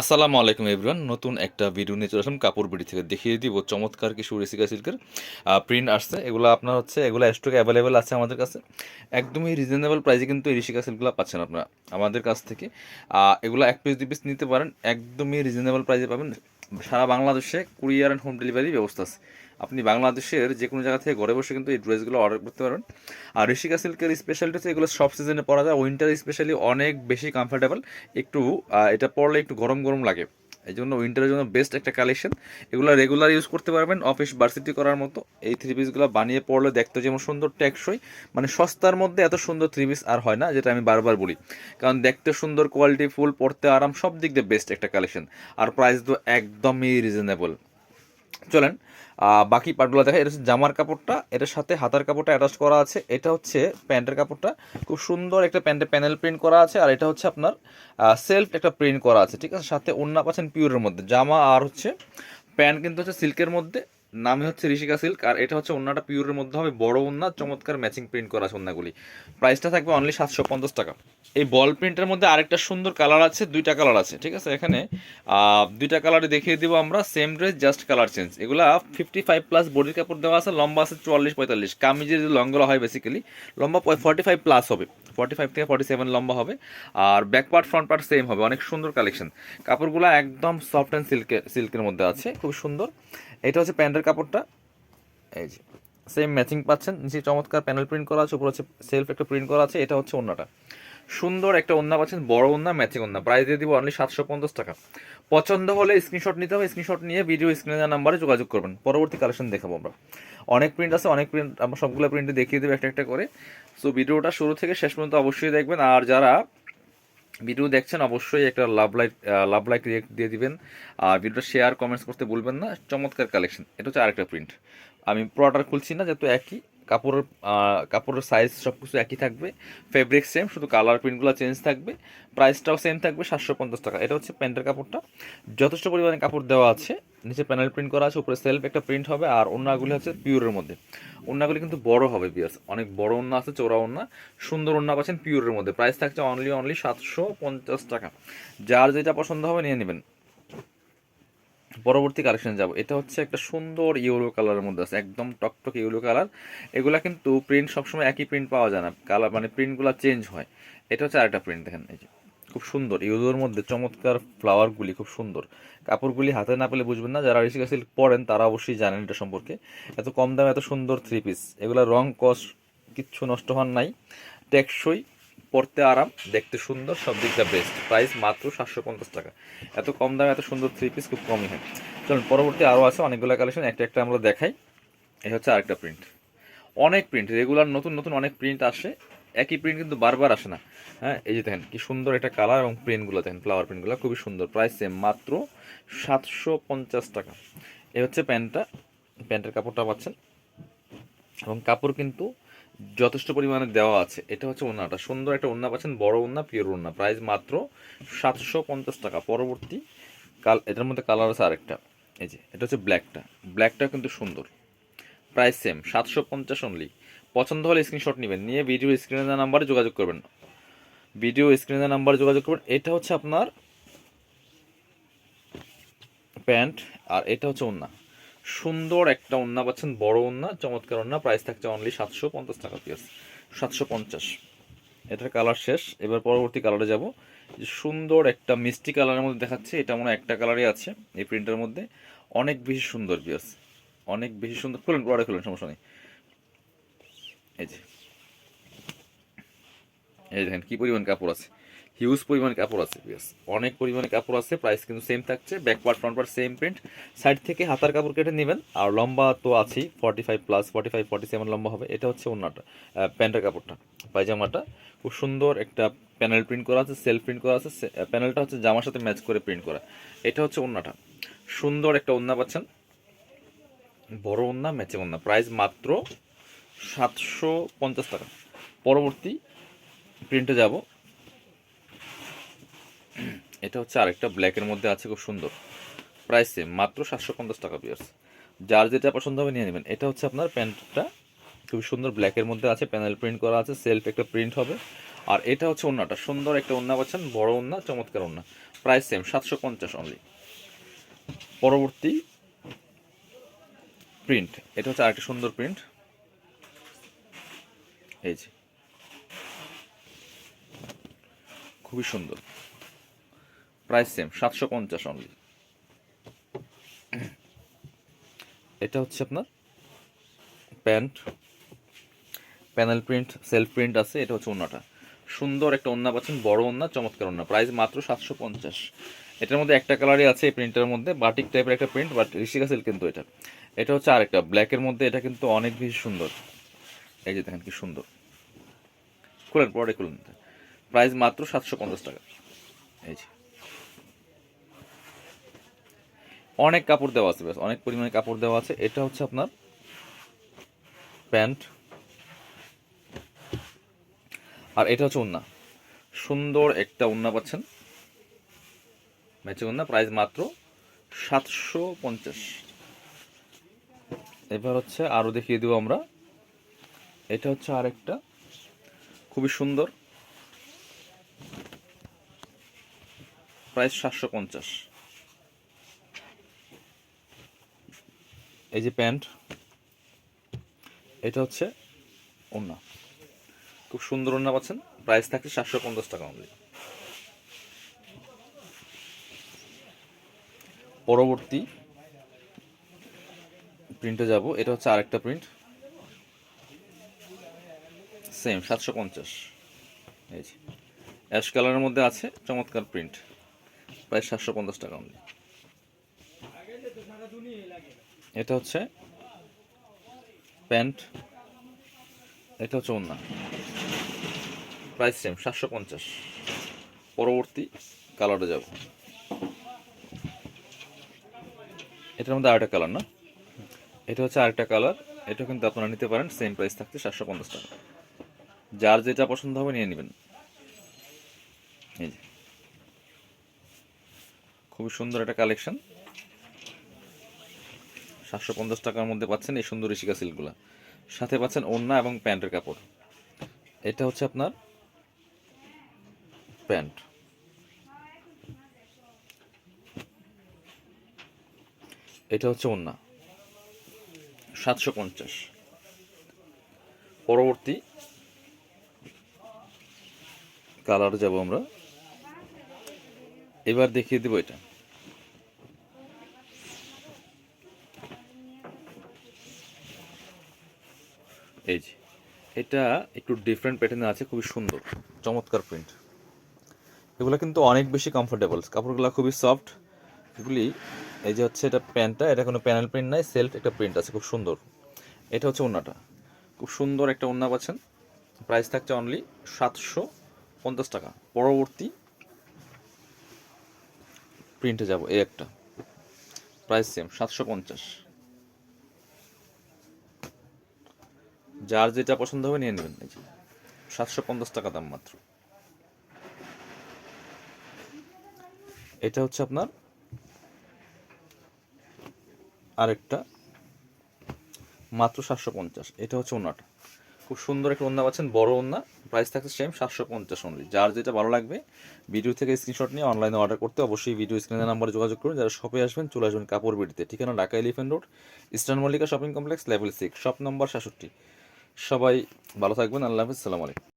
আসসালামু আলাইকুম এভরিওয়ান। নতুন একটা ভিডিও নিয়ে চলে আসলাম কাপড় বিড়ি থেকে। দেখিয়ে দিব চমৎকার কিছু রেসিকা সিল্কের প্রিন্ট আসছে। এগুলো আপনার হচ্ছে, এগুলো স্টক অ্যাভেলেবেল আছে আমাদের কাছে। একদমই রিজনেবল প্রাইসে কিন্তু এই রেসিকা সিল্কগুলো পাচ্ছেন আপনারা, আমাদের কাছ থেকে। এগুলো এক পিস দু পিস নিতে পারেন। একদমই রিজনেবল প্রাইসে পাবেন। সারা বাংলাদেশে কুরিয়ার অ্যান্ড হোম ডেলিভারি ব্যবস্থা আছে। আপনি বাংলাদেশের যে কোনো জায়গা থেকে ঘরে বসে কিন্তু এই ড্রেসগুলো অর্ডার করতে পারবেন। আর ঋষিকা সিল্কের স্পেশালিটি হচ্ছে এগুলো সব সিজনে পরা যায়। উইন্টার স্পেশালি অনেক বেশি কমফোর্টেবল একটু এটা পরলে একটু গরম গরম লাগে। এই জন্য উইন্টারের জন্য বেস্ট একটা কালেকশন এগুলো রেগুলার ইউজ করতে পারবেন অফিস ভার্সিটি করার মতো। এই থ্রি পিসগুলো বানিয়ে পড়লে দেখতে যেমন সুন্দর টেকসই মানে সস্তার মধ্যে এত সুন্দর থ্রি পিস আর হয় না, যেটা আমি বারবার বলি। কারণ দেখতে সুন্দর কোয়ালিটি ফুল পড়তে আরাম, সব দিক দিয়ে বেস্ট একটা কালেকশন আর প্রাইস তো একদমই রিজনেবল চলেন বাকি পার্টগুলো দেখা, এটা হচ্ছে জামার কাপড়টা, এটার সাথে হাতার কাপড়টা অ্যাটাচ করা আছে, এটা হচ্ছে প্যান্টের কাপড়টা, খুব সুন্দর একটা প্যান্টের প্যানেল প্রিন্ট করা আছে, আর এটা হচ্ছে আপনার সেলফ একটা প্রিন্ট করা আছে, ঠিক আছে? সাথে অন্য পাচ্ছেন পিওরের মধ্যে, জামা আর হচ্ছে, প্যান্ট কিন্তু হচ্ছে সিল্কের মধ্যে নামে হচ্ছে ঋষিকা সিল্ক, আর এটা হচ্ছে ওন্নাটা পিওরের মধ্যে হবে বড় ওন্না, চমৎকার ম্যাচিং প্রিন্ট করা আছে ওন্নাগুলি। প্রাইসটা থাকবে অনলি সাতশো পঞ্চাশ টাকা। এই বল প্রিন্টের মধ্যে আরেকটা সুন্দর কালার আছে, দুইটা কালার আছে, ঠিক আছে? এখানে দুইটা কালারে দেখিয়ে দিব আমরা same dress just colour change এগুলা ফিফটি ফাইভ প্লাস বডির কাপড় দেওয়া আছে, লম্বা আছে চুয়াল্লিশ পঁয়তাল্লিশ। কামিজের যে লংগুলো হয় বেসিক্যালি লম্বা ফর্টি ফাইভ প্লাস হবে। ফর্টি ফাইভ থেকে ফর্টি সেভেন লম্বা হবে, আর back part front part same হবে। অনেক সুন্দর কালেকশন কাপড়গুলো একদম সফট অ্যান্ড সিল্কের সিল্কের মধ্যে আছে, খুব সুন্দর। এটা হচ্ছে প্যান্টের কাপড়টা। এই যে সেম ম্যাচিং পাচ্ছেন। নিচে চমৎকার প্যানেল প্রিন্ট করা আছে, উপর হচ্ছে সেলফ একটা প্রিন্ট করা আছে, এটা হচ্ছে ওন্নাটা। সুন্দর একটা ওন্না পাচ্ছেন, বড় ওন্না ম্যাচিং ওন্না। প্রাইস দিয়ে দিব অনলি সাতশো পঞ্চাশ টাকা। পছন্দ হলে স্ক্রিনশট নিতে হবে স্ক্রিনশট নিয়ে ভিডিও স্ক্রিনে দেওয়া নাম্বারে যোগাযোগ করবেন। পরবর্তী কালেকশন দেখাবো আমরা। অনেক প্রিন্ট আছে, অনেক প্রিন্ট আমরা সবগুলো প্রিন্টে দেখিয়ে দেবো একটা একটা করে। সো ভিডিওটা শুরু থেকে শেষ পর্যন্ত অবশ্যই দেখবেন। আর যারা ভিডিও দেখছেন, অবশ্যই একটা love like love like react দিয়ে দিবেন। আর ভিডিওটা শেয়ার কমেন্টস করতে ভুলবেন না। চমৎকার কালেকশন এটা হচ্ছে আরেকটা প্রিন্ট আমি পুরোটা খুলছি না, যেহেতু একই। কাপড়ের কাপড়ের সাইজ সব কিছু একই থাকবে ফেব্রিক সেম শুধু কালার প্রিন্টগুলো চেঞ্জ থাকবে প্রাইসটাও সেম থাকবে, সাতশো পঞ্চাশ টাকা। এটা হচ্ছে প্যান্টের কাপড়টা। যথেষ্ট পরিমাণে কাপড় দেওয়া আছে, নিচে প্যানেল প্রিন্ট করা আছে, উপরে সেলফ একটা প্রিন্ট হবে, আর অন্যগুলি হচ্ছে পিওরের মধ্যে। অন্যগুলি কিন্তু বড় হবে বিয়ার্স অনেক বড় অন্য আছে চোরা অন্য সুন্দর অন্য পাচ্ছেন পিওরের মধ্যে। প্রাইস থাকছে অনলি অনলি সাতশো পঞ্চাশ টাকা। যার যেটা পছন্দ হবে নিয়ে নেবেন। পরবর্তী কালেকশন যাব। এটা হচ্ছে একটা সুন্দর ইয়েলো কালারের মধ্যে আছে, একদম টকটক ইয়েলো কালার এগুলা কিন্তু প্রিন্ট সবসময় একই প্রিন্ট পাওয়া যায় না। কালার মানে প্রিন্টগুলো চেঞ্জ হয়। এটা হচ্ছে আরেকটা প্রিন্ট দেখেন এই যে। খুব সুন্দর। ইয়েলোর মধ্যে চমৎকার ফ্লাওয়ারগুলি খুব সুন্দর। কাপড়গুলি হাতে না পেলে বুঝবেন না, যারা ঋষিকা সিল্ক পরেন, তারা অবশ্যই জানেন এটা সম্পর্কে। এত কম দামে এত সুন্দর থ্রি পিস এগুলা রং কস কিচ্ছু নষ্ট হওয়ার নাই। টেকসই। পরতে আরাম, দেখতে সুন্দর, সব দিকটা বেস্ট প্রাইস মাত্র সাতশো পঞ্চাশ টাকা। এত কম দামে এত সুন্দর থ্রি পিস খুব কমই হয়। চলুন, পরবর্তী আরও আছে, অনেকগুলো কালেকশন একটা একটা আমরা দেখাই। এই হচ্ছে আরেকটা প্রিন্ট অনেক প্রিন্ট রেগুলার নতুন নতুন অনেক প্রিন্ট আসে। একই প্রিন্ট কিন্তু বারবার আসে না। হ্যাঁ এই যে দেখেন, কি সুন্দর একটা কালার এবং প্রিন্টগুলো দেখেন ফ্লাওয়ার প্রিন্টগুলো খুবই সুন্দর। প্রাইস সেম মাত্র সাতশো পঞ্চাশ টাকা। এই হচ্ছে প্যান্টটা প্যান্টের কাপড়টা পাচ্ছেন। এবং কাপড় কিন্তু যথেষ্ট পরিমাণে দেওয়া আছে। এটা হচ্ছে ওনাটা সুন্দর একটা ওন্না পাচ্ছেন, বড় ওন্না পিওর ওন্না প্রাইস মাত্র সাতশো পঞ্চাশ টাকা। পরবর্তী কাল এটার মধ্যে কালার আছে আরেকটা। এই যে, এটা হচ্ছে ব্ল্যাকটা। ব্ল্যাকটা কিন্তু সুন্দর। প্রাইস সেম সাতশো পঞ্চাশ অনলি পছন্দ হলে স্ক্রিনশট নেবেন। নিয়ে ভিডিও স্ক্রিনে দেওয়া নাম্বারে যোগাযোগ করবেন। ভিডিও স্ক্রিনে দেওয়া নাম্বারে যোগাযোগ করবেন। এটা হচ্ছে আপনার প্যান্ট আর এটা হচ্ছে ওন্না সুন্দর একটা ওন্না পাচ্ছেন, বড় ওন্না চমৎকার ওন্না প্রাইস থাকছে অনলি সাতশো পঞ্চাশ টাকা পিস সাতশো পঞ্চাশ। এটার কালার শেষ, এবার পরবর্তী কালারে যাব। সুন্দর একটা মিষ্টি কালারের মধ্যে দেখাচ্ছে, এটা মনে একটা কালারই আছে এই প্রিন্টের মধ্যে। অনেক বেশি সুন্দর পিস অনেক বেশি সুন্দর। খুলেন, পরে খুলেন, সমস্যা নেই। এই যে, এই দেখেন কি পরিমাণ কাপড় আছে। হিউজ পরিমাণে কাপড় আছে অনেক পরিমাণে কাপড় আছে, প্রাইস কিন্তু সেম থাকছে back part front part same print side থেকে হাতার কাপড় কেটে নেবেন, আর লম্বা তো আছেই forty five plus forty five forty seven লম্বা হবে। এটা হচ্ছে ওনাটা প্যান্টের কাপড়টা, পায়জামাটা। খুব সুন্দর একটা প্যানেল প্রিন্ট করা আছে সেলফ প্রিন্ট করা আছে প্যানেলটা হচ্ছে জামার সাথে ম্যাচ করে প্রিন্ট করা। এটা হচ্ছে ওন্নাটা। সুন্দর একটা ওন্না পাচ্ছেন। বড় ওন্না ম্যাচে ওন্না। প্রাইস মাত্র সাতশো পঞ্চাশ টাকা। পরবর্তী প্রিন্টে যাব। এটা হচ্ছে আরেকটা ব্ল্যাকের মধ্যে আছে, খুব সুন্দর। প্রাইস সেম মাত্র সাতশো পঞ্চাশ টাকা পিয়ার্স যার যেটা পছন্দ হবে নিয়ে নেবেন। এটা হচ্ছে আপনার প্যান্টটা খুব সুন্দর ব্ল্যাকের মধ্যে আছে প্যানেল প্রিন্ট করা আছে সেলফ একটা প্রিন্ট হবে। আর এটা হচ্ছে ওন্নাটা, সুন্দর একটা ওন্না পাচ্ছেন, বড় ওন্না, চমৎকার ওন্না। প্রাইস সেম সাতশো পঞ্চাশ অনলি পরবর্তী প্রিন্ট এটা হচ্ছে আরেকটা সুন্দর প্রিন্ট এই যে। খুবই সুন্দর। প্রাইস সেম, সাতশো পঞ্চাশ অনলি এটা হচ্ছে আপনার pant. Panel print, self print আছে, এটা হচ্ছে ওন্নাটা। সুন্দর একটা ওন্না পাচ্ছেন, বড় ওন্না, চমৎকার ওন্না। প্রাইস মাত্র সাতশো পঞ্চাশ। এটার মধ্যে একটা কালারই আছে এই প্রিন্টের মধ্যে, বাটিক টাইপের একটা প্রিন্ট, বাট ঋষিকা সিল্ক কিন্তু এটা। এটা হচ্ছে আরেকটা ব্ল্যাকের মধ্যে এটা কিন্তু অনেক বেশি সুন্দর। এই যে দেখেন কি সুন্দর। খুলেন, পরে খুলেন। প্রাইস মাত্র সাতশো পঞ্চাশ টাকা। এই যে। অনেক কাপড় দেওয়া আছে ব্যাস অনেক পরিমাণে কাপড় দেওয়া আছে। এটা হচ্ছে আপনার প্যান্ট। আর এটা হচ্ছে উন্না। সুন্দর একটা উন্না পাচ্ছেন। ম্যাচিং উন্না, প্রাইস মাত্র সাতশো পঞ্চাশ। এবার হচ্ছে আরও দেখিয়ে দেবো আমরা। এটা হচ্ছে আরেকটা, খুবই সুন্দর। প্রাইস সাতশো পঞ্চাশ। এই যে প্যান্ট, এটা হচ্ছে ওন্না খুব সুন্দর ওন্না পাচ্ছেন, প্রাইস থাকছে সাতশো পঞ্চাশ টাকা অনলি পরবর্তী প্রিন্টে যাব, এটা হচ্ছে আরেকটা প্রিন্ট সেম সাতশো পঞ্চাশ। এই যে অ্যাশ কালারের মধ্যে আছে, চমৎকার প্রিন্ট প্রায় সাতশো পঞ্চাশ টাকা অনলি এটা হচ্ছে প্যান্ট, এটা হচ্ছে ওন্না প্রাইস সেম সাতশো পঞ্চাশ। পরবর্তী কালারে যাব। এটার মধ্যে আরেকটা কালার না? এটা হচ্ছে আরেকটা কালার, এটা কিন্তু আপনারা নিতে পারেন সেম প্রাইস থাকছে সাতশো পঞ্চাশ টাকা। যার যেটা পছন্দ হবে নিয়ে নেবেন। খুবই সুন্দর একটা কালেকশন সাতশো পঞ্চাশ টাকার মধ্যে পাচ্ছেন এই সুন্দর ঋষিকা সিল্কগুলা। সাথে পাচ্ছেন ওড়না এবং প্যান্টের কাপড়। এটা হচ্ছে আপনার প্যান্ট। এটা হচ্ছে ওড়না। সাতশো পঞ্চাশ। পরবর্তী কালার যাব আমরা। এবার দেখিয়ে দেবো এটা। এই যে, এটা একটু ডিফারেন্ট প্যাটার্নে আছে, খুবই সুন্দর। চমৎকার প্রিন্ট এগুলো কিন্তু অনেক বেশি কমফোর্টেবল কাপড়গুলো খুবই সফট এগুলি, এই যে হচ্ছে এটা প্যান্টটা, এটা কোনো প্যানেল প্রিন্ট নাই সেলফ একটা প্রিন্ট আছে, খুব সুন্দর। এটা হচ্ছে ওন্নাটা। খুব সুন্দর একটা ওন্না পাচ্ছেন। প্রাইস থাকছে অনলি সাতশো পঞ্চাশ টাকা। পরবর্তী প্রিন্টে যাব, এই একটা। প্রাইস সেম সাতশো পঞ্চাশ। যার যেটা পছন্দ হবে নিয়ে নেবেন। এই যে, সাতশো পঞ্চাশ টাকা দাম মাত্র। এটা হচ্ছে আপনার আরেকটা, মাত্র সাতশো পঞ্চাশ। এটা হচ্ছে ওনাটা খুব সুন্দর একটা ওন্না পাচ্ছেন, বড় ওন্না। প্রাইস থাকছে সেম সাতশো পঞ্চাশ অনলি যার যেটা ভালো লাগবে ভিডিও থেকে স্ক্রিনশট নিয়ে অনলাইনে অর্ডার করতে অবশ্যই ভিডিও স্ক্রিনের নাম্বারে যোগাযোগ করুন। যারা শপে আসবেন, চলে আসবেন কাপড় বিড়িতে ঠিকানা Dhaka Elephant road, Eastern Mallika shopping complex level six shop number সাতষট্টি সবাই ভালো থাকবেন আল্লাহ হাফিজ সালাম